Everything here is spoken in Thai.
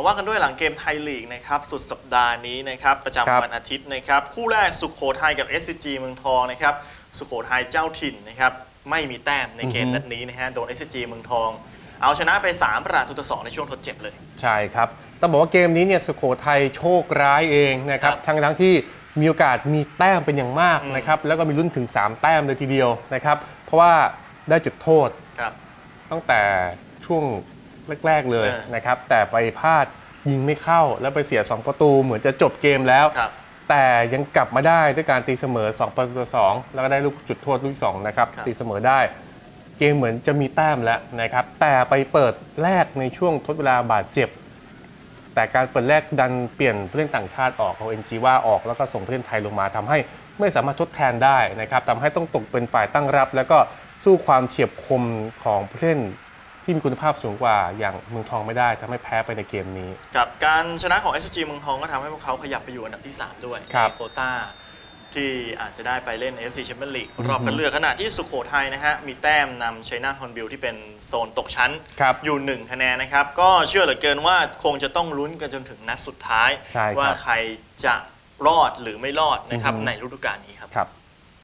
มาว่ากันด้วยหลังเกมไทยลีกนะครับสุดสัปดาห์นี้นะครับประครับจำวันอาทิตย์นะครับคู่แรกสุขโขทัยกับ SCG เมืองทองนะครับสุขโขทัยเจ้าถิ่นนะครับไม่มีแต้มในเกมอือฮึนัดนี้นะฮะโดน SCG เมืองทอง เอาชนะไป 3 ประตูต่อสองในช่วงทดเจ็บเลย ใช่ครับต้องบอกว่าเกมนี้เนี่ยสุโขทัยโชคร้ายเองนะครับครับทั้งทั้งๆที่มีโอกาสมีแต้มเป็นอย่างมากอืมนะครับแล้วก็มีลุ้นถึง 3 แต้มเลยทีเดียวนะครับเพราะว่าได้จุดโทษครับตั้งแต่ช่วง แรก ๆ เลยเออนะครับ แต่ไปพลาดยิงไม่เข้าแล้วไปเสีย 2 ประตูเหมือนจะจบเกมแล้วครับแต่ยังกลับมาได้ด้วยการตีเสมอ 2 ประตูต่อ2แล้วก็ได้ลูกจุดโทษลูกที่สองนะครับครับตีเสมอได้ เกมเหมือนจะมีแต้มแล้วนะครับ แต่ไปเปิดแรกในช่วงทดเวลาบาดเจ็บ แต่การเปิดแรกดันเปลี่ยนผู้เล่นต่างชาติออกเอาเอ็นจีว่าออกแล้วก็ส่งผู้เล่นไทยลงมาทำให้ไม่สามารถทดแทนได้นะครับทำให้ต้องตกเป็นฝ่ายตั้งรับ แล้วก็สู้ความเฉียบคมของผู้เล่น ที่มีคุณภาพสูงกว่าอย่างเมืองทองไม่ได้ทำให้แพ้ไปในเกมนี้ กับการชนะของ SCG เมืองทองก็ทำให้พวกเขาขยับไปอยู่อันดับที่ 3 ด้วยครับในโควต้าที่อาจจะได้ไปเล่น FC Champions League อือฮึรอบคัดเลือกขณะที่สุขโขทัยนะฮะ มีแต้มนำชัยนาทฮอนบิลที่เป็นโซนตกชั้นครับอยู่1คะแนนนะครับ ก็เชื่อเหลือเกินว่าคงจะต้องลุ้นกันจนถึงนัดสุดท้ายใช่ครับว่าใครจะรอดหรือไม่รอดนะครับอือฮึในฤดูกาลนี้ครับครับ